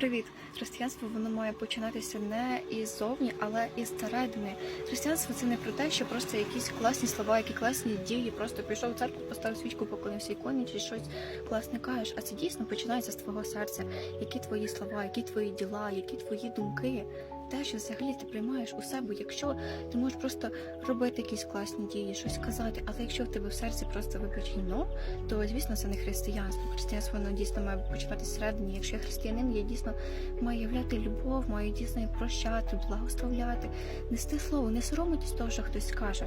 Привіт! Християнство воно має починатися не іззовні, але із середини. Християнство це не про те, що просто якісь класні слова, які класні дії, просто пішов в церкву, поставив свічку, поклонився іконі чи щось класне кажеш. А це дійсно починається з твого серця. Які твої слова, які твої діла, які твої думки. Те, що взагалі ти приймаєш у себе, якщо ти можеш просто робити якісь класні дії, щось казати, але якщо в тебе в серці просто вибач гімно, то звісно це не християнство. Християнство воно дійсно має починатися всередині. Якщо я християнин, я дійсно маю являти любов, маю дійсно прощати, благословляти, нести слово, не соромитись того, що хтось скаже.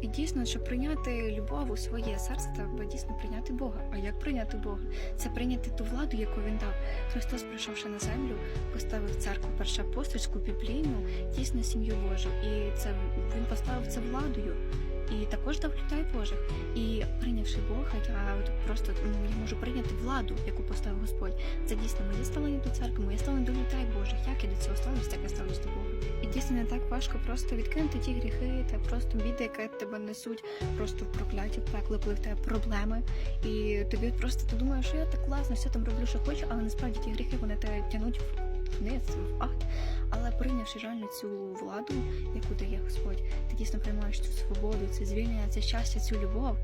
І дійсно, щоб прийняти любов у своє серце, треба дійсно прийняти Бога. А як прийняти Бога? Це прийняти ту владу, яку він дав. Христос, прийшовши на землю, поставив церкву першоапостольську, біблійну, дійсно сім'ю Божу. І це він поставив це владою. І також дав людей Божих. І прийнявши Бога, я просто ну, я можу прийняти владу, яку поставив Господь. Це дійсно моє ставлення до церкви, моє ставлення до людей Божих. Як я до цього ставлюсь, так я ставлюсь до Бога. І дійсно не так важко просто відкинути ті гріхи та просто біди, які тебе несуть просто в прокляті, в пекло, коли в тебе проблеми. І тобі просто ти думаєш, що я так класно, все там роблю, що хочу, але насправді ті гріхи вони тебе тянуть вниз, в ад. Але прийнявши реально цю владу, яку дає Господь, ти дійсно приймаєш цю свободу, це звільнення, це щастя, цю любов.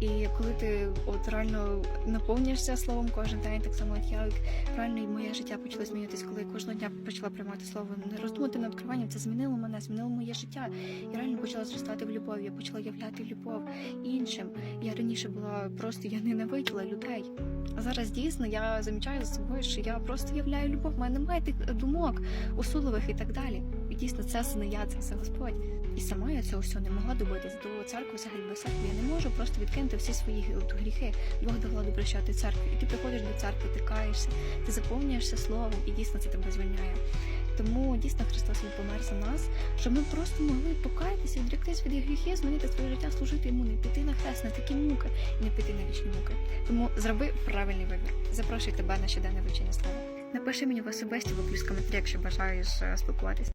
І коли ти от реально наповнюєшся словом кожен день, так само як я реально і моє життя почало змінюватись, коли я кожного дня почала приймати слово, не роздумати над відкриванням, це змінило мене, змінило моє життя. Я реально почала зростати в любові, я почала являти любов іншим. Я раніше була просто я ненавиділа людей. А зараз дійсно я замічаю за собою, що я просто являю любов. У мене немає тих думок осудливих і так далі. Дійсно це все я, це все Господь. І сама я цього всього не могла добитись до церкви, взагалі до церкви. Я не можу просто відкинути всі свої гріхи. Бог дав владу прощати церкві. І ти приходиш до церкви, ти каєшся, ти заповнюєшся словом, і дійсно це тебе звільняє. Тому дійсно Христос Він помер за нас, щоб ми просто могли покаятися, відректись від гріхів, змінити своє життя, служити йому, не піти на хрест, на такі муки, і не піти на вічні муки. Тому зроби правильний вибір. Запрошую тебе на щоденне вивчення слова. Напиши мені в особисті в опис коментарі, якщо бажаєш е, спілкуватися.